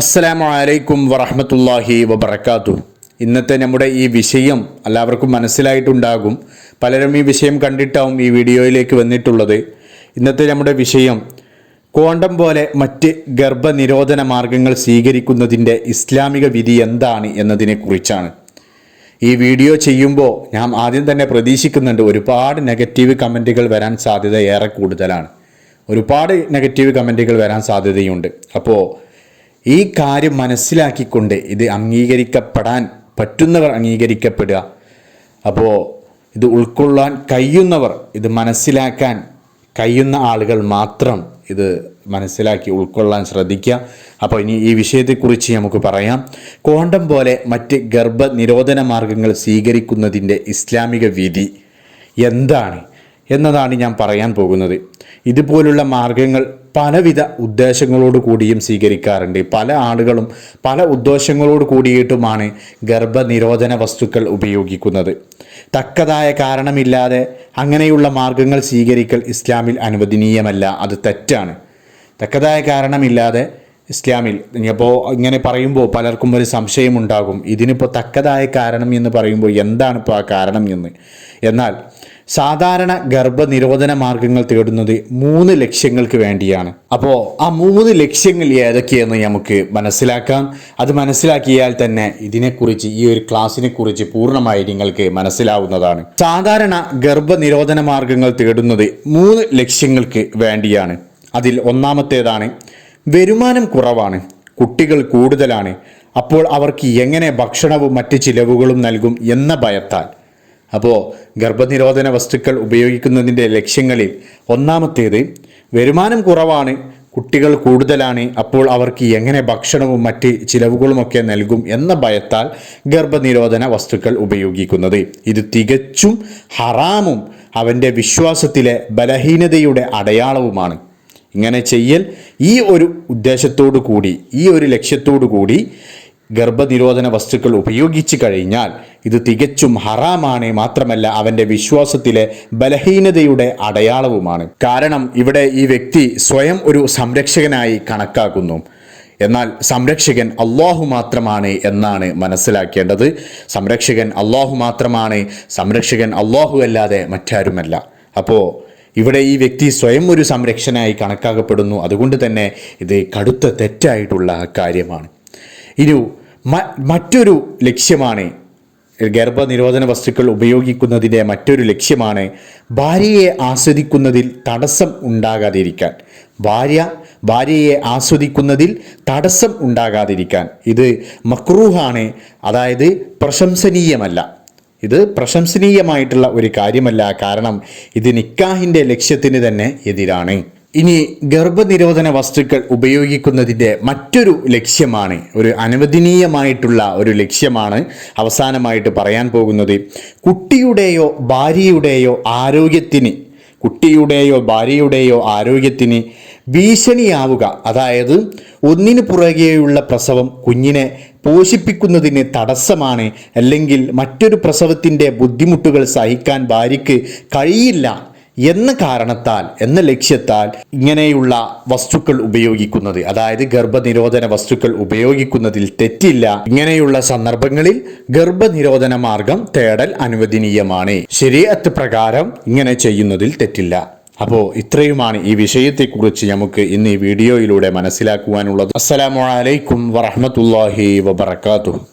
അസ്സലാമു അലൈക്കും വറഹമത്തല്ലാഹി വബർക്കാത്തു ഇന്നത്തെ നമ്മുടെ ഈ വിഷയം എല്ലാവർക്കും മനസ്സിലായിട്ടുണ്ടാകും. പലരും ഈ വിഷയം കണ്ടിട്ടാവും ഈ വീഡിയോയിലേക്ക് വന്നിട്ടുള്ളത്. ഇന്നത്തെ നമ്മുടെ വിഷയം കോണ്ടം പോലെ മറ്റ് ഗർഭനിരോധന മാർഗങ്ങൾ സ്വീകരിക്കുന്നതിന്റെ ഇസ്ലാമിക വിധി എന്താണ് എന്നതിനെക്കുറിച്ചാണ്. ഈ വീഡിയോ ചെയ്യുമ്പോൾ ഞാൻ ആദ്യം തന്നെ പ്രതീക്ഷിക്കുന്നുണ്ട് ഒരുപാട് നെഗറ്റീവ് കമന്റുകൾ വരാൻ സാധ്യത ഏറെ കൂടുതലാണ്. ഒരുപാട് നെഗറ്റീവ് കമന്റുകൾ വരാൻ സാധ്യതയുണ്ട്. അപ്പോൾ ഈ കാര്യം മനസ്സിലാക്കിക്കൊണ്ട് ഇത് അംഗീകരിക്കപ്പെടാൻ പറ്റുന്നവർ അംഗീകരിക്കപ്പെടുക. അപ്പോൾ ഇത് ഉൾക്കൊള്ളാൻ കഴിയുന്നവർ ഇത് മനസ്സിലാക്കാൻ കഴിയുന്ന ആളുകൾ മാത്രം ഇത് മനസ്സിലാക്കി ഉൾക്കൊള്ളാൻ ശ്രദ്ധിക്കുക. അപ്പോൾ ഇനി ഈ വിഷയത്തെക്കുറിച്ച് നമുക്ക് പറയാം. കോണ്ടം പോലെ മറ്റ് ഗർഭനിരോധന മാർഗങ്ങൾ സ്വീകരിക്കുന്നതിന്റെ ഇസ്ലാമിക വിധി എന്താണ്? എന്നതാണ് ഞാൻ പറയാൻ പോകുന്നത്. ഇതുപോലുള്ള മാർഗങ്ങൾ പലവിധ ഉദ്ദേശങ്ങളോട് കൂടിയും സ്വീകരിക്കാറുണ്ട്. പല ആളുകളും പല ഉദ്ദേശങ്ങളോട് കൂടിയിട്ടുമാണ് ഗർഭനിരോധന വസ്തുക്കൾ ഉപയോഗിക്കുന്നത്. തക്കതായ കാരണമില്ലാതെ അങ്ങനെയുള്ള മാർഗങ്ങൾ സ്വീകരിക്കൽ ഇസ്ലാമിൽ അനുവദനീയമല്ല. അത് തെറ്റാണ്. തക്കതായ കാരണമില്ലാതെ ഇസ്ലാമിൽ അപ്പോൾ ഇങ്ങനെ പറയുമ്പോൾ പലർക്കും ഒരു സംശയമുണ്ടാകും. ഇതിനിപ്പോൾ തക്കതായ കാരണം എന്ന് പറയുമ്പോൾ എന്താണ് ഇപ്പോൾ ആ കാരണം എന്ന്? എന്നാൽ സാധാരണ ഗർഭനിരോധന മാർഗങ്ങൾ തേടുന്നത് മൂന്ന് ലക്ഷ്യങ്ങൾക്ക് വേണ്ടിയാണ്. അപ്പോൾ ആ മൂന്ന് ലക്ഷ്യങ്ങൾ ഏതൊക്കെയെന്ന് നമുക്ക് മനസ്സിലാക്കാം. അത് മനസ്സിലാക്കിയാൽ തന്നെ ഇതിനെക്കുറിച്ച് ഈ ഒരു ക്ലാസ്സിനെ കുറിച്ച് പൂർണമായി നിങ്ങൾക്ക് മനസ്സിലാവുന്നതാണ്. സാധാരണ ഗർഭനിരോധന മാർഗങ്ങൾ തേടുന്നത് മൂന്ന് ലക്ഷ്യങ്ങൾക്ക് വേണ്ടിയാണ്. അതിൽ ഒന്നാമത്തേതാണ് വരുമാനം കുറവാണ് കുട്ടികൾ കൂടുതലാണ്. അപ്പോൾ അവർക്ക് എങ്ങനെ ഭക്ഷണവും മറ്റ് ചിലവുകളും നൽകും എന്ന ഭയത്താൽ. അപ്പോൾ ഗർഭനിരോധന വസ്തുക്കൾ ഉപയോഗിക്കുന്നതിന്റെ ലക്ഷ്യങ്ങളിൽ ഒന്നാമത്തേത് വരുമാനം കുറവാണ് കുട്ടികൾ കൂടുതലാണ് അപ്പോൾ അവർക്ക് എങ്ങനെ ഭക്ഷണവും മറ്റ് ചിലവുകളുമൊക്കെ നൽകും എന്ന ഭയത്താൽ ഗർഭനിരോധന വസ്തുക്കൾ ഉപയോഗിക്കുന്നത്. ഇത് തികച്ചും ഹറാമും അവന്റെ വിശ്വാസത്തിലെ ബലഹീനതയുടെ അടയാളവുമാണ്. ഇങ്ങനെ ചെയ്യൽ ഈ ഒരു ഉദ്ദേശത്തോടു കൂടി ഈ ഒരു ലക്ഷ്യത്തോടു കൂടി ഗർഭനിരോധന വസ്തുക്കൾ ഉപയോഗിച്ചു കഴിഞ്ഞാൽ ഇത് തികച്ചും ഹറാമാണ് മാത്രമല്ല അവന്റെ വിശ്വാസത്തിലെ ബലഹീനതയുടെ അടയാളവുമാണ്. കാരണം ഇവിടെ ഈ വ്യക്തി സ്വയം ഒരു സംരക്ഷകനായി കണക്കാക്കുന്നു. എന്നാൽ സംരക്ഷകൻ അള്ളാഹു മാത്രമാണ് എന്നാണ് മനസ്സിലാക്കേണ്ടത്. സംരക്ഷകൻ അള്ളാഹു മാത്രമാണ് സംരക്ഷകൻ അള്ളാഹു അല്ലാതെ മറ്റാരുമല്ല. അപ്പോൾ ഇവിടെ ഈ വ്യക്തി സ്വയം ഒരു സംരക്ഷനായി കണക്കാക്കപ്പെടുന്നു. അതുകൊണ്ട് തന്നെ ഇത് കടുത്ത തെറ്റായിട്ടുള്ള കാര്യമാണ്. മ- മറ്റൊരു ലക്ഷ്യമാണ് ഗർഭനിരോധന വസ്തുക്കൾ ഉപയോഗിക്കുന്നതിന്റെ മറ്റൊരു ലക്ഷ്യമാണ് ഭാര്യയെ ആസ്വദിക്കുന്നതിൽ തടസ്സം ഉണ്ടാകാതിരിക്കാൻ. ഭാര്യ ഭാര്യയെ ആസ്വദിക്കുന്നതിൽ തടസ്സം ഉണ്ടാകാതിരിക്കാൻ. ഇത് മക്രൂഹാണ് അതായത് പ്രശംസനീയമല്ല. ഇത് പ്രശംസനീയമായിട്ടുള്ള ഒരു കാര്യമല്ല കാരണം ഇത് നിക്കാഹിന്റെ ലക്ഷ്യത്തിന് തന്നെ എതിരാണ്. ഇനി ഗർഭനിരോധന വസ്തുക്കൾ ഉപയോഗിക്കുന്നതിന്റെ മറ്റൊരു ലക്ഷ്യമാണ് ഒരു അനുവദനീയമായിട്ടുള്ള ഒരു ലക്ഷ്യമാണ് അവസാനമായിട്ട് പറയാൻ പോകുന്നത്. കുട്ടിയുടെയോ ഭാര്യയുടെയോ ആരോഗ്യത്തിന് കുട്ടിയുടെയോ ഭാര്യയുടെയോ ആരോഗ്യത്തിന് ഭീഷണിയാവുക. അതായത് ഒന്നിനു പുറകെയുള്ള പ്രസവം കുഞ്ഞിനെ പോഷിപ്പിക്കുന്നതിന് തടസ്സമാണ് അല്ലെങ്കിൽ മറ്റൊരു പ്രസവത്തിന്റെ ബുദ്ധിമുട്ടുകൾ സഹിക്കാൻ ഭാര്യയ്ക്ക് കഴിയില്ല എന്ന കാരണത്താൽ എന്ന ലക്ഷ്യത്താൽ ഇങ്ങനെയുള്ള വസ്തുക്കൾ ഉപയോഗിക്കുന്നത്. അതായത് ഗർഭനിരോധന വസ്തുക്കൾ ഉപയോഗിക്കുന്നതിൽ തെറ്റില്ല. ഇങ്ങനെയുള്ള സന്ദർഭങ്ങളിൽ ഗർഭനിരോധന മാർഗം തേടൽ അനുവദനീയമാണ്. ശരീരത്ത് പ്രകാരം ഇങ്ങനെ ചെയ്യുന്നതിൽ തെറ്റില്ല. അപ്പോൾ ഇത്രയുമാണ് ഈ വിഷയത്തെക്കുറിച്ച് നമുക്ക് ഇന്ന് ഈ വീഡിയോയിലൂടെ മനസ്സിലാക്കുവാനുള്ളത്. അസ്സലാമു അലൈക്കും വറഹമത്തല്ലാഹി വബർക്കാത്തു